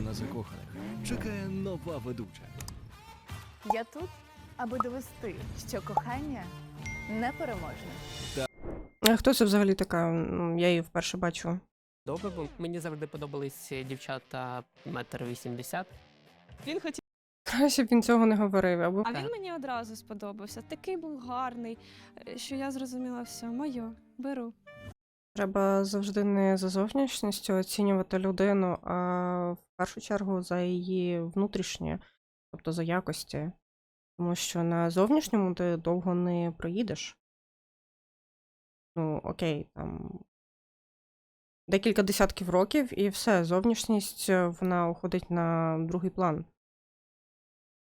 На закоханих чекає нова ведуча. Я тут, аби довести, що кохання непереможне. А хто це взагалі така? Ну, Я її вперше бачу. Добре, бо мені завжди подобались дівчата метр вісімдесят. Він хотів, Краще б він цього не говорив, або а він мені одразу сподобався. Такий був гарний, е, що я зрозуміла все, моє, беру. Треба завжди не за зовнішністю оцінювати людину, а в першу чергу за її внутрішнє, тобто за якості. Тому що на зовнішньому ти довго не проїдеш. Ну, окей, там декілька десятків років, і все, зовнішність е, вона уходить на другий план.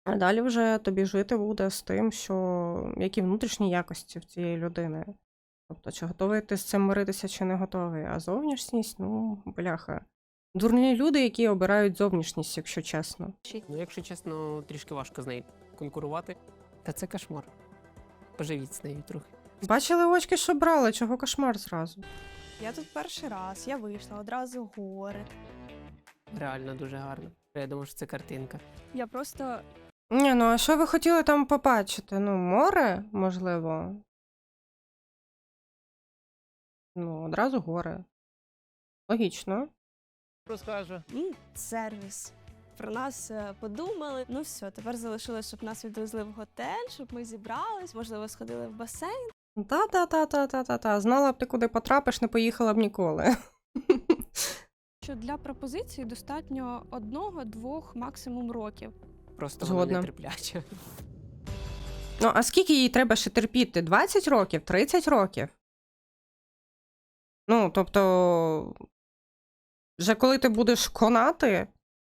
А далі вже тобі жити буде з тим, що які внутрішні якості в цієї людини. Тобто, чи готовий ти з цим миритися, чи не готовий. А зовнішність, ну, бляха. Дурні люди, які обирають зовнішність, якщо чесно. Ну, якщо чесно, трішки важко з нею конкурувати. Та це кошмар. Поживіть з нею трохи. Бачили очки, що брали, чого кошмар зразу. Я тут перший раз, я вийшла одразу гори. Реально дуже гарно. Я думаю, що це картинка. Я просто Ні, ну а що ви хотіли там побачити? Ну, море, можливо. Ну, одразу гори. Логічно. Розкаже. м, сервіс. Про нас е, подумали. Ну все, тепер залишилось, щоб нас відвезли в готель, щоб ми зібрались, можливо, сходили в басейн. Та-та-та-та-та-та-та. Знала б ти, куди потрапиш, не поїхала б ніколи. Що для пропозиції достатньо одного, двох, максимум років. Просто Згодна. вона нетерпляча. Ну, а скільки їй треба ще терпіти? 20 років? 30 років? Ну, тобто, вже коли ти будеш конати,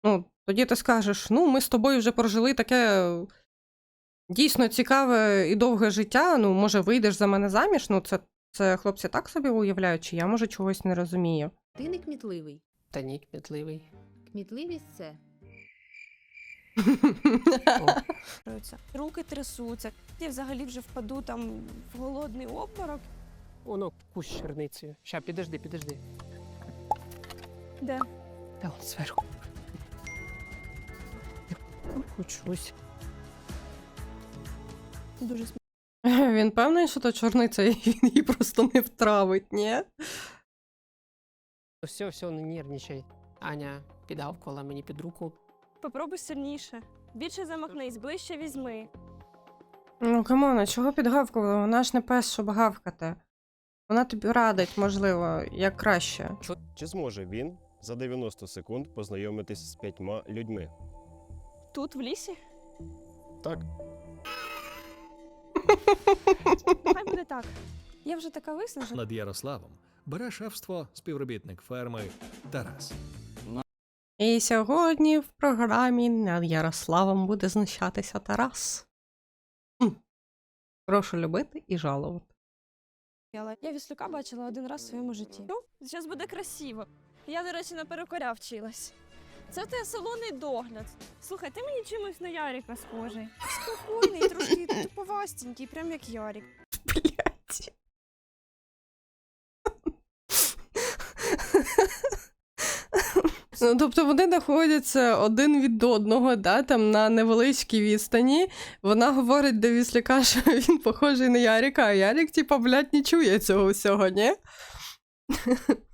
ну, тоді ти скажеш: ну, ми з тобою вже прожили таке дійсно цікаве і довге життя. Ну, може, вийдеш за мене заміж? Ну, це, це хлопці так собі уявляють, чи я може чогось не розумію. Ти не кмітливий. Та ні, кмітливий. Кмітливість це Руки трясуться. Я взагалі вже впаду там в голодний обморок. Воно кущ черницею. Ща, підожди, підожди. Де? Та он зверху. Учусь. Дуже смішно. Він певний, що то чорниця, і він її просто не втравить, ні? Все, все, не нервничай. Аня підгавкала мені під руку. Попробуй сильніше. Більше замахнись, ближче візьми. Ну, камона, чого підгавкувала? Вона ж не пес, щоб гавкати. Вона тобі радить, можливо, як краще. Чи зможе він за 90 секунд познайомитись з п'ятьма людьми? Тут, в лісі? Так, Хай буде так. Я вже така виснажена. Над Ярославом бере шефство співробітник ферми Тарас. І сьогодні в програмі над Ярославом буде знущатися Тарас. Прошу любити і жалувати. Але я віслюка бачила один раз в своєму житті. Ну, зараз буде красиво. Я, до речі, на перукаря вчилась. Це в тебе салонний догляд. Слухай, ти мені чимось на Яріка схожий. Спокійний, трошки туповастенький, прям як Ярік. Блять. Ну, тобто вони знаходяться один від одного, да, там на невеличкій відстані. Вона говорить до вісляка, що він похожий на Яріка, а Ярик, типа, блядь, не чує цього всього, ні?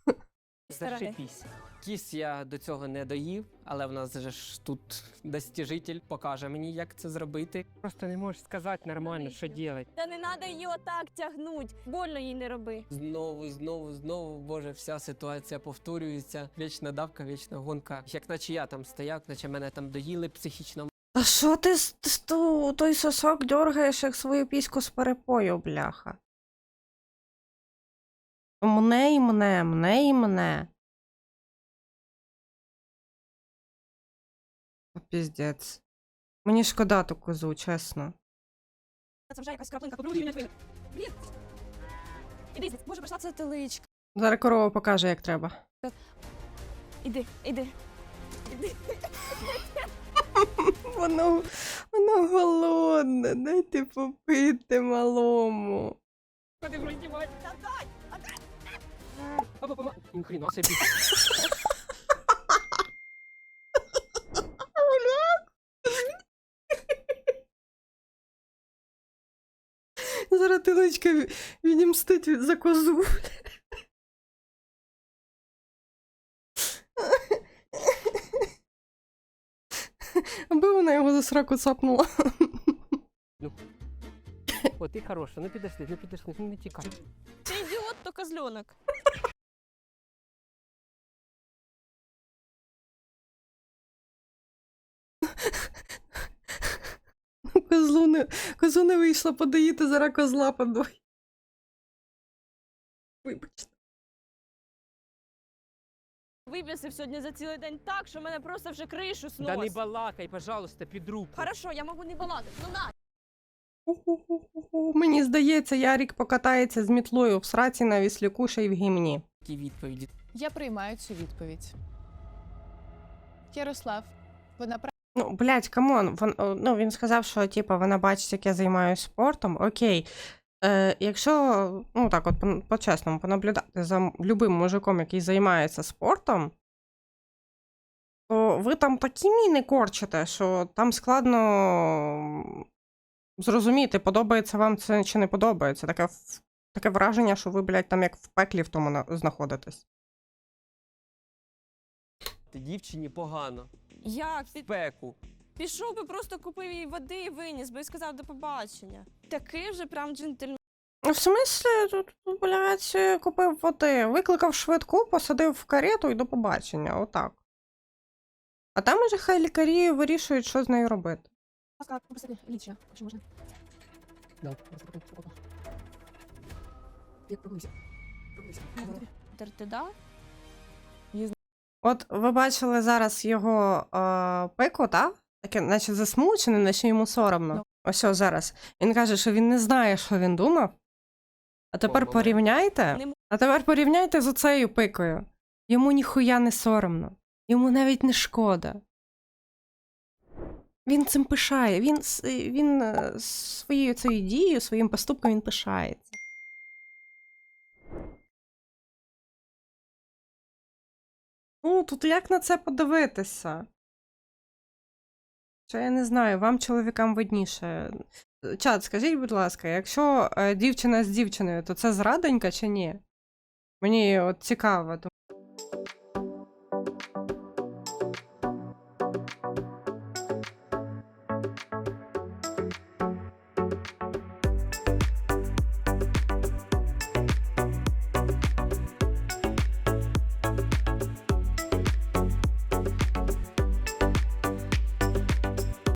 Зашипісь. Кіс я до цього не доїв, але в нас же ж тут достіжитель покаже мені, як це зробити. Просто не можеш сказати нормально, що робити. Та не треба її отак тягнуть. Больно їй не роби. Знову, знову, знову, боже, вся ситуація повторюється. Вічна давка, вічна гонка. Як наче я там стояв, наче мене там доїли психічно. А що ти з- з ту- той сосок дергаєш, як свою піську з перепою, бляха? Мне і мне, мне і мне. Піздець. Мені шкода ту козу, чесно. Це вже якась краплинка попробуй мене твоїм. Блін. Іди, може прийшла це теличка. Зараз корова покаже, як треба. Іди, іди. Іди. Воно, воно голодне, дайте попити малому. Ходи в роздівати. Ни хрена себе. Зараз тилочка відімстить за козу. Аби вона его за сраку цапнула. Ну. О, ти хороша, ну підожди, ну підожди, ну не тікай. Ти ідіот, то козленок. Козлу не, козу не вийшла подоїти, зараз козла подой. Вибачте. Вибісив сьогодні за цілий день так, що мене просто вже кришу Та не балакай, пожалуйста, під руку. Хорошо, я можу не балакати. Ну на. Мені здається, Ярік покатається з мітлою в сраці на віслюку ще й в гімні. Відповіді. Я приймаю цю відповідь. Ярослав, вона. Ну, блядь, камон. Вон, ну, він сказав, що типу, вона бачить, як я займаюся спортом. Окей. Е, якщо, ну так, от по- по-чесному, понаблюдати за любим мужиком, який займається спортом, то ви там такі міни корчите, що там складно зрозуміти, подобається вам це чи не подобається. Таке, таке враження, що ви, блядь, там як в пеклі в тому знаходитесь. Ти дівчині погано. Як? Спеку. Пішов би, просто купив їй води і виніс, би і сказав до побачення. Такий вже прям джентльмен. Ну, В смислі, тут, блядь, купив води, викликав швидку, посадив в карету і до побачення, отак. А там уже хай лікарі вирішують, що з нею робити. Лічно, якщо можна. Як прогулюйся. Тертида? От ви бачили зараз його е, пику, так? Таке, наче засмучене, наче йому соромно. Ну. Ось о, зараз. Він каже, що він не знає, що він думав. А тепер О, порівняйте. А тепер порівняйте з оцею пикою. Йому ніхуя не соромно. Йому навіть не шкода. Він цим пишає. Він, він е, своєю цією дією, своїм поступком він пишається. Ну, тут як на це подивитися? Що я не знаю, вам, чоловікам, видніше. Чат, скажіть, будь ласка, якщо е, дівчина з дівчиною, то це зрадонька чи ні? Мені от цікаво.